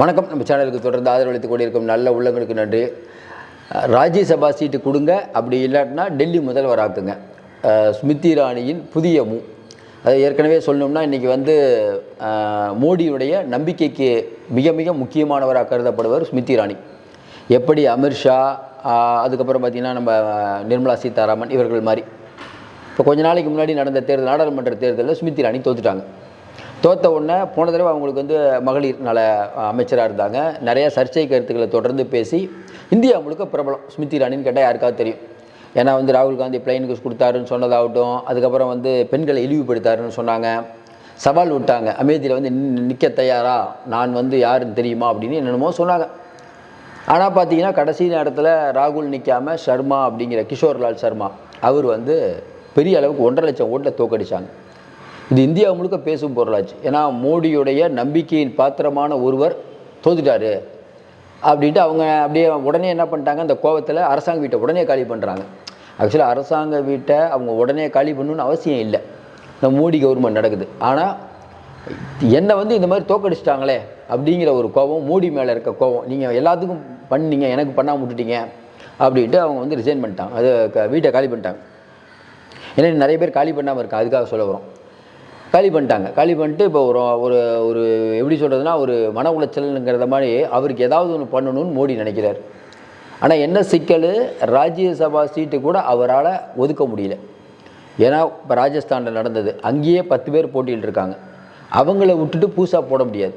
வணக்கம். நம்ம சேனலுக்கு தொடர்ந்து ஆதரவளித்து கொண்டிருக்கும் நல்ல உள்ளங்களுக்கு நன்றி. ராஜ்யசபா சீட்டு கொடுங்க. அப்படி இல்லாட்டினா டெல்லி முதல்வராக்குங்க ஸ்மிருதி இராணியின் புதிய மூ. அது ஏற்கனவே சொல்லணும்னா இன்றைக்கி வந்து மோடியுடைய நம்பிக்கைக்கு மிக மிக முக்கியமானவராக கருதப்படுவர் ஸ்மிருதி இராணி. எப்படி அமித்ஷா அதுக்கப்புறம் பார்த்திங்கன்னா நம்ம நிர்மலா சீதாராமன் இவர்கள் மாதிரி இப்போ கொஞ்ச நாளைக்கு முன்னாடி நடந்த தேர்தல் நாடாளுமன்ற தேர்தலில் ஸ்மிருதி இராணி தோத்துட்டாங்க. தோத்த உடனே போன தடவை அவங்களுக்கு வந்து மகளிர் நல அமைச்சராக இருந்தாங்க. நிறைய சர்ச்சை கருத்துக்களை தொடர்ந்து பேசி இந்தியா முழுக்க பிரபலம். ஸ்மிருதி இரானின்னு கேட்டால் யாருக்காவது தெரியும். ஏன்னா வந்து ராகுல் காந்தி பிளைன் கொடுத்தாருன்னு சொன்னதாகட்டும் அதுக்கப்புறம் வந்து பெண்களை இழிவுபடுத்தாருன்னு சொன்னாங்க. சவால் விட்டாங்க. அமேதியில் வந்து நிற்க தயாரா? நான் வந்து யாருன்னு தெரியுமா? அப்படின்னு என்னென்னமோ சொன்னாங்க. ஆனால் பார்த்தீங்கன்னா கடைசி நேரத்தில் ராகுல் நிற்காமல் சர்மா அப்படிங்கிற கிஷோர்லால் சர்மா அவர் வந்து பெரிய அளவுக்கு ஒன்றரை லட்சம் ஓட்டில் தோக்கடிச்சாங்க. இது இந்தியா முழுக்க பேசும் பொருளாச்சு. ஏன்னா மோடியுடைய நம்பிக்கையின் பாத்திரமான ஒருவர் தோத்துட்டாரு. அப்படின்ட்டு அவங்க அப்படியே உடனே என்ன பண்ணிட்டாங்க அந்த கோவத்தில் அரசாங்க வீட்டை உடனே காலி பண்ணுறாங்க ஆக்சுவலாக அரசாங்க வீட்டை அவங்க உடனே காலி பண்ணணும்னு அவசியம் இல்லை. இந்த மோடி கவர்மெண்ட் நடக்குது. ஆனால் என்னை வந்து இந்த மாதிரி தோக்கடிச்சிட்டாங்களே அப்படிங்கிற ஒரு கோபம் மோடி மேலே இருக்க கோபம் நீங்கள் எல்லாத்துக்கும் பண்ணீங்க எனக்கு பண்ணாமல் விட்டுட்டீங்க அப்படின்ட்டு அவங்க வந்து ரிசைன் பண்ணிட்டாங்க. அது க- வீட்டை காலி பண்ணிட்டாங்க. ஏன்னா நிறைய பேர் காலி பண்ணாமல் இருக்கா அதுக்காக சொல்ல வரோம் காலி பண்ணிட்டாங்க. காலி பண்ணிட்டு இப்போ ஒரு ஒரு ஒரு எப்படி சொல்கிறதுனா ஒரு மன உளைச்சல்ங்கிறத மாதிரி அவருக்கு ஏதாவது ஒன்று பண்ணணும்னு மோடி நினைக்கிறார். ஆனால் என்ன சிக்கல்? ராஜ்யசபா சீட்டு கூட அவரால் ஒதுக்க முடியல. ஏன்னா இப்போ ராஜஸ்தானில் நடந்தது. அங்கேயே பத்து பேர் போட்டியில் இருக்காங்க. அவங்கள விட்டுட்டு புதுசாக போட முடியாது.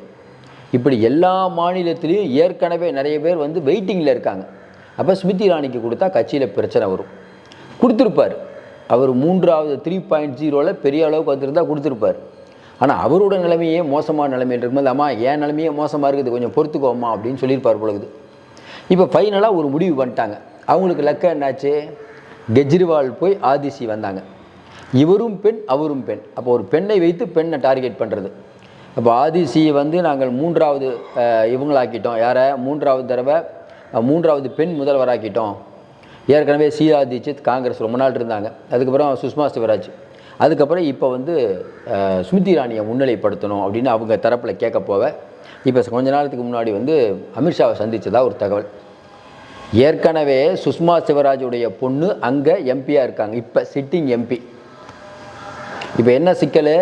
இப்படி எல்லா மாநிலத்திலையும் ஏற்கனவே நிறைய பேர் வந்து வெயிட்டிங்கில் இருக்காங்க. அப்போ ஸ்மிருதி இராணிக்கு கொடுத்தா கட்சியில் பிரச்சனை வரும். கொடுத்துருப்பார். அவர் மூன்றாவது த்ரீ பாயிண்ட் ஜீரோவில் பெரிய அளவுக்கு வந்திருந்தால் கொடுத்துருப்பார். ஆனால் அவரோட நிலைமையே மோசமான நிலைமையில் இருக்கும்போது அம்மா என் நிலைமையே மோசமாக இருக்குது கொஞ்சம் பொறுத்துக்கோம்மா அப்படின்னு சொல்லியிருப்பார் பொழுது. இப்போ ஃபைனலாக ஒரு முடிவு பண்ணிட்டாங்க அவங்களுக்கு லக்கம் என்னாச்சு? கெஜ்ரிவால் போய் ஆதிசி வந்தாங்க. இவரும் பெண் அவரும் பெண். அப்போ ஒரு பெண்ணை வைத்து பெண்ணை டார்கெட் பண்ணுறது அப்போ ஆதிசியை வந்து நாங்கள் மூன்றாவது இவங்களாக்கிட்டோம். யாரை? மூன்றாவது தடவை மூன்றாவது பெண் முதல்வராக்கிட்டோம். ஏற்கனவே சீலா தீட்சித் காங்கிரஸ் ரொம்ப நாள் இருந்தாங்க. அதுக்கப்புறம் சுஷ்மா சிவராஜ் அதுக்கப்புறம் இப்போ வந்து ஸ்மிருதி இராணியை முன்னிலைப்படுத்தணும் அப்படின்னு அவங்க தரப்பில் கேட்க போவ இப்போ கொஞ்ச நாளத்துக்கு முன்னாடி வந்து அமித்ஷாவை சந்தித்ததா ஒரு தகவல். ஏற்கனவே சுஷ்மா சிவராஜுடைய பொண்ணு அங்கே எம்பியாக இருக்காங்க. இப்போ சிட்டிங் எம்பி இப்போ என்ன சிக்கல்?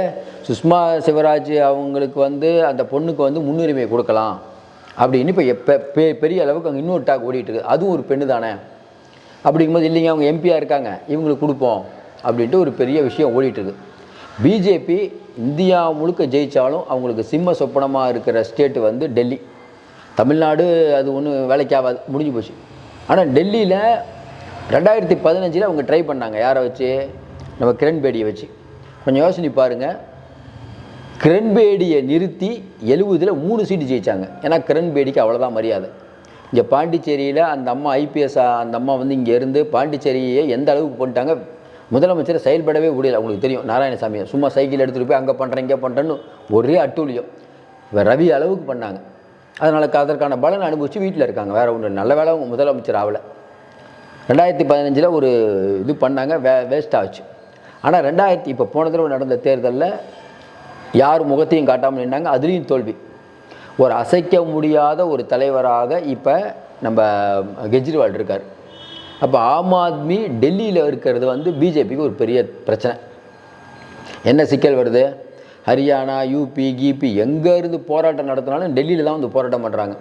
சுஷ்மா சிவராஜ் அவங்களுக்கு வந்து அந்த பொண்ணுக்கு வந்து முன்னுரிமை கொடுக்கலாம் அப்படின்னு இப்போ எப்போ பெரிய அளவுக்கு அங்கே இன்னொரு டாக் ஓடிட்டு இருக்குது அதுவும் ஒரு பெண்ணு தானே? அப்படிங்கும்போது இல்லைங்க அவங்க எம்பியாக இருக்காங்க இவங்களுக்கு கொடுப்போம் அப்படின்ட்டு ஒரு பெரிய விஷயம் ஓடிட்டுருக்கு. பிஜேபி இந்தியா முழுக்க ஜெயித்தாலும் அவங்களுக்கு சிம்ம சொப்பனமாக இருக்கிற ஸ்டேட்டு வந்து டெல்லி. தமிழ்நாடு அது ஒன்றும் வேலைக்கு ஆகாது முடிஞ்சு போச்சு. ஆனால் டெல்லியில் ரெண்டாயிரத்தி பதினஞ்சில் அவங்க ட்ரை பண்ணாங்க யாரை வச்சு? நம்ம கிரண்பேடியை வச்சு. கொஞ்சம் யோசனை பாருங்கள் கிரண்பேடியை நிறுத்தி எழுபதில் மூணு சீட்டு ஜெயிச்சாங்க. ஏன்னா கிரண்பேடிக்கு அவ்வளோதான் மரியாதை. இங்கே பாண்டிச்சேரியில் அந்த அம்மா ஐபிஎஸ் அந்த அம்மா வந்து இங்கே இருந்து பாண்டிச்சேரியை எந்த அளவுக்கு பண்ணிட்டாங்க முதலமைச்சர் செயல்படவே முடியல. உங்களுக்கு தெரியும் நாராயணசாமியை. சும்மா சைக்கிள் எடுத்துகிட்டு போய் அங்கே பண்ணுறேன் இங்கே பண்ணுறேன்னு ஒரே அட்டூழியம். இவ ரவி அளவுக்கு பண்ணாங்க. அதனால் அதற்கான பலன் அனுபவிச்சு வீட்டில் இருக்காங்க. வேறு ஒன்று நல்ல வேலை அவங்க முதலமைச்சர் ஆகலை. ரெண்டாயிரத்தி பதினஞ்சில் ஒரு இது பண்ணாங்க வே வேஸ்ட் ஆச்சு. ஆனால் ரெண்டாயிரத்தி இப்போ போன தடவை நடந்த தேர்தலில் யார் முகத்தையும் காட்டாமல் நின்றாங்க அதுலேயும் தோல்வி. ஒரு அசைக்க முடியாத ஒரு தலைவராக இப்போ நம்ம கெஜ்ரிவால் இருக்கார். அப்போ ஆம் ஆத்மி டெல்லியில் இருக்கிறது வந்து பிஜேபிக்கு ஒரு பெரிய பிரச்சனை. என்ன சிக்கல் வருது? ஹரியானா யூபி கிபி எங்கேருந்து போராட்டம் நடத்தினாலும் டெல்லியில் தான் வந்து போராட்டம் பண்ணுறாங்க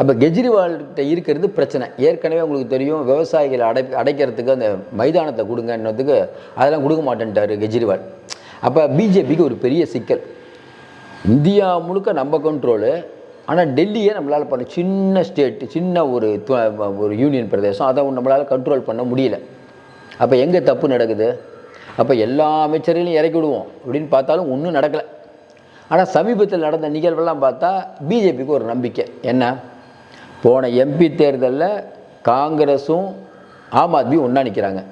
அப்போ கெஜ்ரிவால்கிட்ட இருக்கிறது பிரச்சனை. ஏற்கனவே உங்களுக்கு தெரியும் விவசாயிகளை அடை அடைக்கிறதுக்கு அந்த மைதானத்தை கொடுங்கன்னதுக்கு அதெல்லாம் கொடுக்க மாட்டேன்ட்டார் கெஜ்ரிவால். அப்போ பிஜேபிக்கு ஒரு பெரிய சிக்கல். இந்தியா முழுக்க நம்ம கண்ட்ரோலு ஆனால் டெல்லியே நம்மளால் பண்ண சின்ன ஸ்டேட்டு சின்ன ஒரு து- ஒரு யூனியன் பிரதேசம் அதை நம்மளால் கண்ட்ரோல் பண்ண முடியல. அப்போ எங்கே தப்பு நடக்குது? அப்போ எல்லா அமைச்சர்களையும் இறக்கி விடுவோம். அப்படின்னு பார்த்தாலும் ஒன்றும் நடக்கலை. ஆனால் சமீபத்தில் நடந்த நிகழ்வெல்லாம் பார்த்தா பிஜேபிக்கு ஒரு நம்பிக்கை. என்ன? போன எம்பி தேர்தலில் காங்கிரஸும் ஆம் ஆத்மி ஒன்றா நிற்கிறாங்க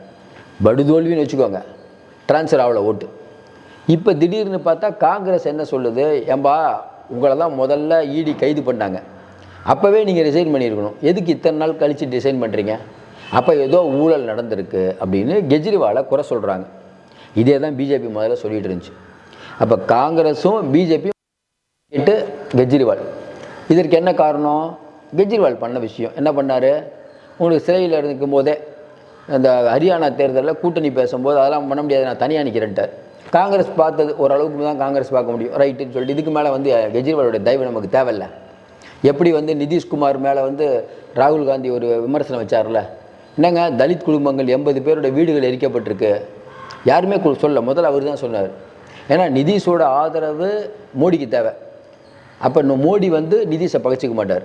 படுதோல்வின்னு வச்சுக்கோங்க. ட்ரான்ஸ்ஃபர் ஆகல ஓட்டு. இப்போ திடீர்னு பார்த்தா காங்கிரஸ் என்ன சொல்லுது? ஏம்பா உங்களை தான் முதல்ல இடி கைது பண்ணாங்க அப்போவே நீங்கள் ரிசைன் பண்ணியிருக்கணும். எதுக்கு இத்தனை நாள் கழித்து டிசைன் பண்ணுறீங்க அப்போ ஏதோ ஊழல் நடந்திருக்கு அப்படின்னு கெஜ்ரிவாலை குறை சொல்கிறாங்க இதே தான் பிஜேபி முதல்ல சொல்லிகிட்டு இருந்துச்சு. அப்போ காங்கிரஸும் பிஜேபியும் கேட்டு கெஜ்ரிவால். இதற்கு என்ன காரணம்? கெஜ்ரிவால் பண்ண விஷயம். என்ன பண்ணார்? உங்களுக்கு சிறையில் இருக்கும் போதே அந்த ஹரியானா தேர்தலில் கூட்டணி பேசும்போது அதெல்லாம் பண்ண முடியாது. நான் தனியாக நிற்கிறேன்ட்டார் காங்கிரஸ் பார்த்தது ஓரளவுக்கு தான் காங்கிரஸ் பார்க்க முடியும். ரைட்டுன்னு சொல்லிட்டு இதுக்கு மேலே வந்து கெஜ்ரிவாலோட தயவு நமக்கு தேவையில்லை. எப்படி வந்து நிதிஷ்குமார் மேலே வந்து ராகுல் காந்தி ஒரு விமர்சனம் வச்சார்ல என்னங்க தலித் குடும்பங்கள் எண்பது பேரோட வீடுகள் எரிக்கப்பட்டிருக்கு. யாருமே சொல்ல முதல்ல அவர் தான் சொன்னார். ஏன்னா நிதிஷோட ஆதரவு மோடிக்கு தேவை. அப்போ இன்னும் மோடி வந்து நிதிஷை பகைச்சிக்க மாட்டார்.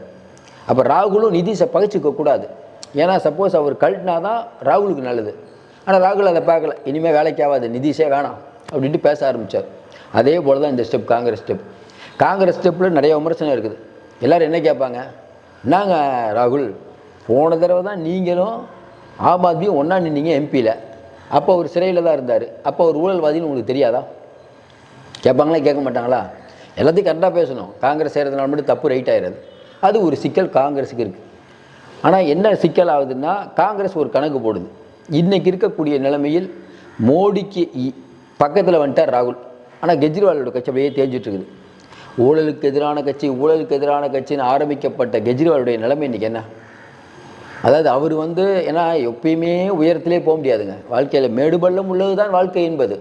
அப்போ ராகுலும் நிதிஷை பகைச்சிக்க கூடாது. ஏன்னா சப்போஸ் அவர் கழட்டினா தான் ராகுலுக்கு நல்லது. ஆனால் ராகுல் அதை பார்க்கல. இனிமேல் வேலைக்கு ஆகாது. நிதிஷே வேணாம். அப்படின்ட்டு பேச ஆரம்பித்தார் அதே போல் தான் இந்த ஸ்டெப் காங்கிரஸ் ஸ்டெப் காங்கிரஸ் ஸ்டெப்பில் நிறைய விமர்சனம் இருக்குது. எல்லோரும் என்ன கேட்பாங்க? என்னங்க ராகுல் போன தடவை தான் நீங்களும் ஆம் ஆத்மியும் ஒன்றா நின்னீங்க எம்பியில் அப்போ அவர் சிறையில் தான் இருந்தார். அப்போ அவர் ஊழல்வாதின்னு உங்களுக்கு தெரியாதா? கேட்பாங்களா கேட்க மாட்டாங்களா? எல்லாத்தையும் கரெக்டாக பேசணும். காங்கிரஸ் செய்கிறதுனால மட்டும் தப்பு ரைட் ஆயிடுது அது ஒரு சிக்கல் காங்கிரஸுக்கு இருக்குது ஆனால் என்ன சிக்கல் ஆகுதுன்னா காங்கிரஸ் ஒரு கணக்கு போடுது. இன்றைக்கி இருக்கக்கூடிய நிலைமையில் மோடிக்கு பக்கத்தில் வந்துட்டார் ராகுல். ஆனால் கெஜ்ரிவாலோட கட்சி அப்படியே தேஞ்சிட்ருக்குது ஊழலுக்கு எதிரான கட்சி ஊழலுக்கு எதிரான கட்சின்னு ஆரம்பிக்கப்பட்ட கெஜ்ரிவாலுடைய நிலைமை இன்றைக்கி என்ன? அதாவது அவர் வந்து ஏன்னா எப்பயுமே உயரத்திலே போக முடியாதுங்க. வாழ்க்கையில் மேடுபள்ளம் உள்ளது தான் வாழ்க்கை என்பது.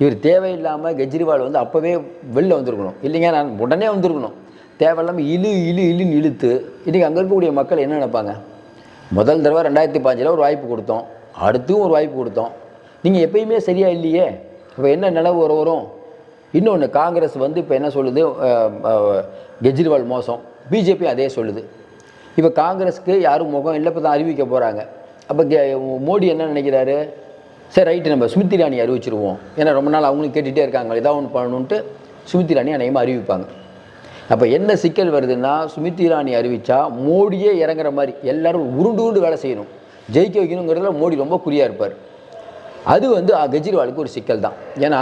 இவர் தேவையில்லாமல் கெஜ்ரிவால் வந்து அப்போவே வெளில வந்திருக்கணும். இல்லைங்க நான் உடனே வந்திருக்கணும். தேவையில்லாமல் இழு இழு இழுன்னு இழுத்து இன்றைக்கி அங்கே இருக்கக்கூடிய மக்கள் என்ன நினைப்பாங்க? முதல் தடவை ரெண்டாயிரத்தி பாஞ்சில் ஒரு வாய்ப்பு கொடுத்தோம். அடுத்தும் ஒரு வாய்ப்பு கொடுத்தோம். நீங்கள் எப்பயுமே சரியாக இல்லையே? இப்போ என்ன நிலவு வரும் வரும்? இன்னொன்று காங்கிரஸ் வந்து இப்போ என்ன சொல்லுது? கெஜ்ரிவால் மோசம். பிஜேபி அதே சொல்லுது. இப்போ காங்கிரஸுக்கு யாரும் முகம் இல்லை இப்போ தான் அறிவிக்க போகிறாங்க அப்போ மோடி என்ன நினைக்கிறாரு? சரி ரைட்டு நம்ம ஸ்மிருதி இராணி அறிவிச்சிருவோம். ஏன்னா ரொம்ப நாள் அவங்களும் கேட்டுகிட்டே இருக்காங்க. ஏதாவது ஒன்று பண்ணணுன்ட்டு ஸ்மிருதி இராணி அநேகமாக அறிவிப்பாங்க. அப்போ என்ன சிக்கல் வருதுன்னா ஸ்மிருதி இராணி அறிவித்தா மோடியே இறங்குற மாதிரி எல்லோரும் உருண்டு உருண்டு வேலை செய்யணும். ஜெயிக்க வைக்கணுங்கிறதுல மோடி ரொம்ப குறியாக இருப்பார். அது வந்து கெஜ்ரிவாலுக்கு ஒரு சிக்கல் தான். ஏன்னா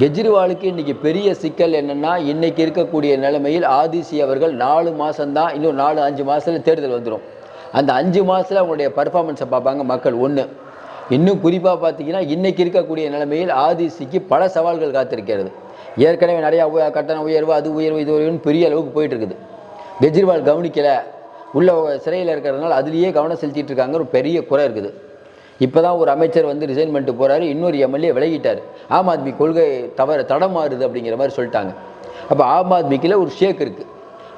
கெஜ்ரிவாலுக்கு இன்றைக்கி பெரிய சிக்கல் என்னென்னா இன்றைக்கி இருக்கக்கூடிய நிலைமையில் ஆதிசி அவர்கள் நாலு மாதம்தான் இன்னும் நாலு அஞ்சு மாதத்துல தேர்தல் வந்துடும் அந்த அஞ்சு மாதத்தில் அவங்களுடைய பர்ஃபார்மன்ஸை பார்ப்பாங்க மக்கள் ஒன்று இன்னும் குறிப்பாக பார்த்தீங்கன்னா இன்றைக்கி இருக்கக்கூடிய நிலைமையில் ஆதிசிக்கு பல சவால்கள் காத்திருக்கிறது. ஏற்கனவே நிறையா கட்டண உயர்வு அது உயர்வு இது உயர்வுன்னு பெரிய அளவுக்கு போயிட்டுருக்குது. கெஜ்ரிவால் கவனிக்கலை. உள்ள சிறையில் இருக்கிறதுனால அதுலேயே கவனம் செலுத்திட்டு இருக்காங்க ஒரு பெரிய குறை இருக்குது. இப்போ தான் ஒரு அமைச்சர் வந்து ரிசைன் பண்ணிட்டு போகிறாரு இன்னொரு எம்எல்ஏ விலகிட்டார். ஆம் ஆத்மி கொள்கை தவற தடமாறுது அப்படிங்கிற மாதிரி சொல்லிட்டாங்க. அப்போ ஆம் ஆத்மிக்கில் ஒரு ஷேக் இருக்குது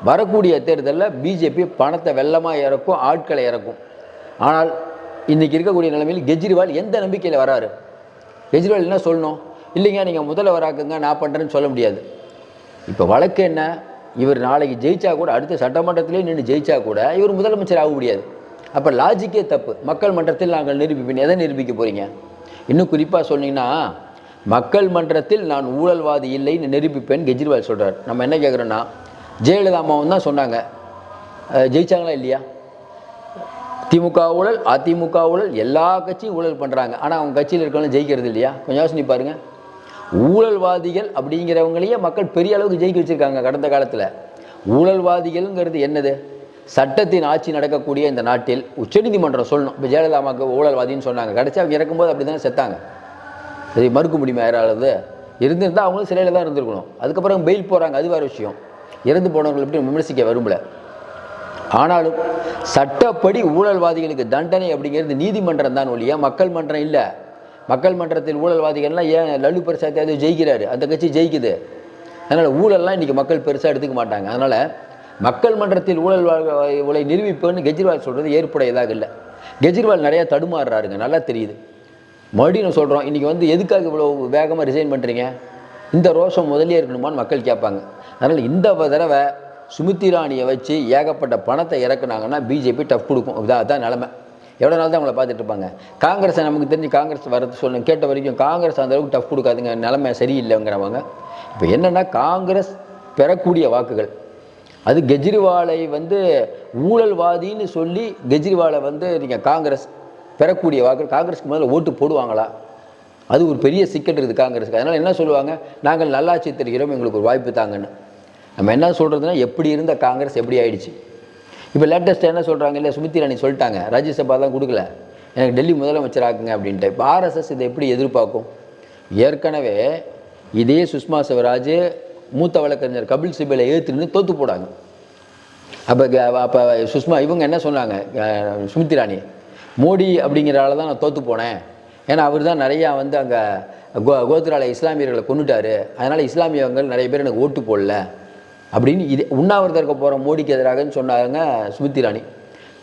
வரக்கூடிய தேர்தலில் பிஜேபி பணத்தை வெள்ளமாக இறக்கும் ஆட்களை இறக்கும். ஆனால் இன்றைக்கி இருக்கக்கூடிய நிலைமையில் கெஜ்ரிவால் எந்த நம்பிக்கையில் வராரு? கெஜ்ரிவால் என்ன சொல்லணும்? இல்லைங்க நீங்கள் முதல்வராக்குங்க நான் பண்ணுறேன்னு சொல்ல முடியாது. இப்போ வழக்கு என்ன? இவர் நாளைக்கு ஜெயிச்சா கூட அடுத்த சட்டமன்றத்திலே நின்று ஜெயிச்சா கூட இவர் முதலமைச்சர் ஆக முடியாது. அப்போ லாஜிக்கே தப்பு. மக்கள் மன்றத்தில் நாங்கள் நிரூபிப்பேன் எதை நிரூபிக்க போகிறீங்க இன்னும் குறிப்பாக சொன்னீங்கன்னா மக்கள் மன்றத்தில் நான் ஊழல்வாதி இல்லைன்னு நிரூபிப்பேன் கெஜ்ரிவால் சொல்கிறார் நம்ம என்ன கேட்குறோன்னா ஜெயலலிதா அம்மாவும் தான் சொன்னாங்க. ஜெயிச்சாங்களா இல்லையா? திமுக ஊழல் அதிமுக ஊழல் எல்லா கட்சியும் ஊழல் பண்ணுறாங்க ஆனால் அவங்க கட்சியில் இருக்கவங்களும் ஜெயிக்கிறது இல்லையா? கொஞ்சம் யோசனை பாருங்கள் ஊழல்வாதிகள் அப்படிங்கிறவங்களையே மக்கள் பெரிய அளவுக்கு ஜெயிக்க வச்சுருக்காங்க கடந்த காலத்தில். ஊழல்வாதிகள்ங்கிறது என்னது? சட்டத்தின் ஆட்சி நடக்கக்கூடிய இந்த நாட்டில் உச்சநீதிமன்றம் சொல்லணும். இப்போ ஜெயலலிதா ஊழல்வாதின்னு சொன்னாங்க. கடைசி அவங்க இறக்கும்போது அப்படி தானே செத்தாங்க. இதை மறுக்க முடியுமா யாராவது இருந்திருந்தால் அவங்களும் சிலையில் தான் இருந்திருக்கணும். அதுக்கப்புறம் பெயில் போகிறாங்க அது வேறு விஷயம். இறந்து போனவங்களை எப்படி விமர்சிக்க விரும்பல ஆனாலும் சட்டப்படி ஊழல்வாதிகளுக்கு தண்டனை அப்படிங்கிறது நீதிமன்றம் தான் ஒழிய மக்கள் மன்றம் இல்லை. மக்கள் மன்றத்தில் ஊழல்வாதிகள்லாம் ஏன் லல்லு பிரசாத் யாதவ் ஜெயிக்கிறாரு? அந்த கட்சி ஜெயிக்குது. அதனால் ஊழல்லாம் இன்றைக்கி மக்கள் பெருசாக எடுத்துக்க மாட்டாங்க. அதனால் மக்கள் மன்றத்தில் ஊழல் உலை நிரூபிப்பேன்னு கெஜ்ரிவால் சொல்கிறது ஏற்புடையதாக இல்லை. கெஜ்ரிவால் நிறையா தடுமாறுறாருங்க. நல்லா தெரியுது. மறுபடியும் நான் சொல்கிறோம் இன்றைக்கி வந்து எதுக்காக இவ்வளோ வேகமாக ரிசைன் பண்ணுறீங்க இந்த ரோஷம் முதலே இருக்கணுமான்னு மக்கள் கேட்பாங்க. அதனால் இந்த தடவை சுமித்தி ராணியை வச்சு ஏகப்பட்ட பணத்தை இறக்குனாங்கன்னா பிஜேபி டஃப் கொடுக்கும். இதான் அதான் நிலமை. எவ்வளோ நாள் தான் அவங்கள பார்த்துட்டு இருப்பாங்க? காங்கிரஸை நமக்கு தெரிஞ்சு காங்கிரஸ் வரது சொல்லணும் கேட்ட வரைக்கும் காங்கிரஸ் அந்த அளவுக்கு டஃப் கொடுக்காதுங்க நிலைமை சரியில்லைங்கிறவங்க. இப்போ என்னென்னா காங்கிரஸ் பெறக்கூடிய வாக்குகள். அது கெஜ்ரிவாலை வந்து ஊழல்வாதின்னு சொல்லி கெஜ்ரிவாலை வந்து நீங்கள் காங்கிரஸ் பெறக்கூடிய வாக்கு காங்கிரஸ்க்கு முதல்ல ஓட்டு போடுவாங்களா? அது ஒரு பெரிய சிக்கல் இருக்குது காங்கிரஸுக்கு. அதனால் என்ன சொல்லுவாங்க? நாங்கள் நல்லாட்சி தெரிகிறோம் எங்களுக்கு ஒரு வாய்ப்பு தாங்கன்னு. நம்ம என்ன சொல்கிறதுனா எப்படி இருந்த காங்கிரஸ் எப்படி ஆயிடுச்சு? இப்போ லேட்டஸ்ட்டு என்ன சொல்கிறாங்க இல்லை சுமித்தி ராணி சொல்லிட்டாங்க. ராஜ்யசபா தான் கொடுக்கல. எனக்கு டெல்லி முதலமைச்சர் ஆக்குங்க அப்படின்ட்டு. இப்போ ஆர்எஸ்எஸ் இதை எப்படி எதிர்பார்க்கும்? ஏற்கனவே இதே சுஷ்மா சிவராஜ் மூத்த வழக்கறிஞர் கபில் சிபலை ஏற்றுன்னு தோத்து போடாங்க. அப்போ அப்போ சுஷ்மா இவங்க என்ன சொன்னாங்க? அஹ், ராணி மோடி அப்படிங்கிறால தான் நான் தோற்று போனேன். ஏன்னா அவர் தான் நிறையா வந்து அங்கே கோ கோத்ரால இஸ்லாமியர்களை கொண்டுட்டார் அதனால் இஸ்லாமியவங்கள் நிறைய பேர் எனக்கு ஓட்டு போடல. அப்படின்னு இது உண்ணாவிரதம் இருக்க போகிற மோடிக்கு எதிராகன்னு சொன்னாங்க ஸ்மிருதி ராணி.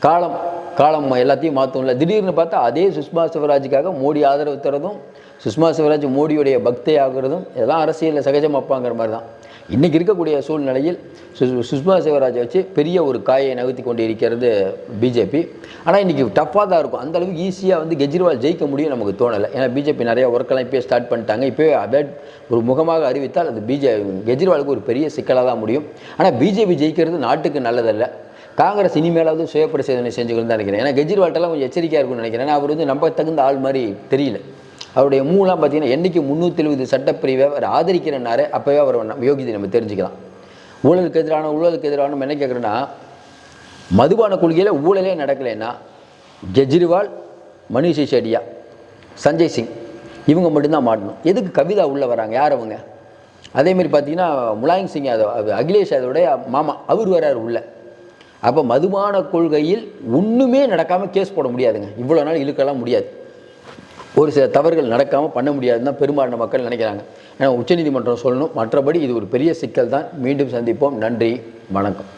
காலம் காலம் எல்லாத்தையும் மாற்றும்ல திடீர்னு பார்த்தா அதே சுஷ்மா சிவராஜுக்காக மோடி ஆதரவு தரதும் சுஷ்மா சிவராஜ் மோடியுடைய பக்தி ஆகிறதும் இதெல்லாம் அரசியலில் சகஜமாப்பாங்கிற மாதிரி தான். இன்றைக்கி இருக்கக்கூடிய சூழ்நிலையில் சு- சுஷ்மா சிவராஜை வச்சு பெரிய ஒரு காயை நகர்த்தி கொண்டு இருக்கிறது பிஜேபி. ஆனால் இன்றைக்கி டஃப்பாக தான் இருக்கும். அந்தளவுக்கு ஈஸியாக வந்து கெஜ்ரிவால் ஜெயிக்க முடியும் நமக்கு தோணலை. ஏன்னா பிஜேபி நிறைய ஒர்க்கெல்லாம் இப்போயே ஸ்டார்ட் பண்ணிட்டாங்க. இப்போயே அபேட் ஒரு முகமாக அறிவித்தால் அது பிஜே கெஜ்ரிவாலுக்கு ஒரு பெரிய சிக்கலாக தான் முடியும். ஆனால் பிஜேபி ஜெயிக்கிறது நாட்டுக்கு நல்லதல்ல. காங்கிரஸ் இனிமேலாவது சுய பரிசோதனை செஞ்சுக்கணும் தான் நினைக்கிறேன். ஏன்னா கெஜ்ரிவால்ட்டெல்லாம் கொஞ்சம் எச்சரிக்கையாக இருக்கும்னு நினைக்கிறேன். ஏன்னா அவர் வந்து நம்ப தகுந்த ஆள் மாதிரி தெரியல. அவருடைய மூலாம் பார்த்தீங்கன்னா என்றைக்கு முந்நூற்றி எழுபது சட்டப்பிரிவை அவர் ஆதரிக்கிறனாரு அப்போவே அவர் நம்ம யோகிதை நம்ம தெரிஞ்சுக்கலாம். ஊழலுக்கு எதிரான ஊழலுக்கு எதிரான நம்ம என்ன கேட்குறேன்னா மதுபான கொள்கையில் ஊழலே நடக்கலைன்னா கெஜ்ரிவால் மணிஷ் சிசோடியா சஞ்சய் சிங் இவங்க மட்டும்தான் மாட்டணும். எதுக்கு கவிதா உள்ளே வராங்க? யார் அவங்க? அதேமாரி பார்த்தீங்கன்னா முலாயம் சிங் யாதவ் அகிலேஷ் யாதவோடைய மாமா அவர் வரார் உள்ள. அப்போ மதுபான கொள்கையில் ஒன்றுமே நடக்காமல் கேஸ் போட முடியாதுங்க. இவ்வளோ நாள் இழுக்கலாம் முடியாது. ஒரு சில தவறுகள் நடக்காமல் பண்ண முடியாதுன்னு தான் பெரும்பாலான மக்கள் நினைக்கிறாங்க. ஏன்னா உச்சநீதிமன்றம் சொல்லணும். மற்றபடி இது ஒரு பெரிய சிக்கல் தான். மீண்டும் சந்திப்போம். நன்றி. வணக்கம்.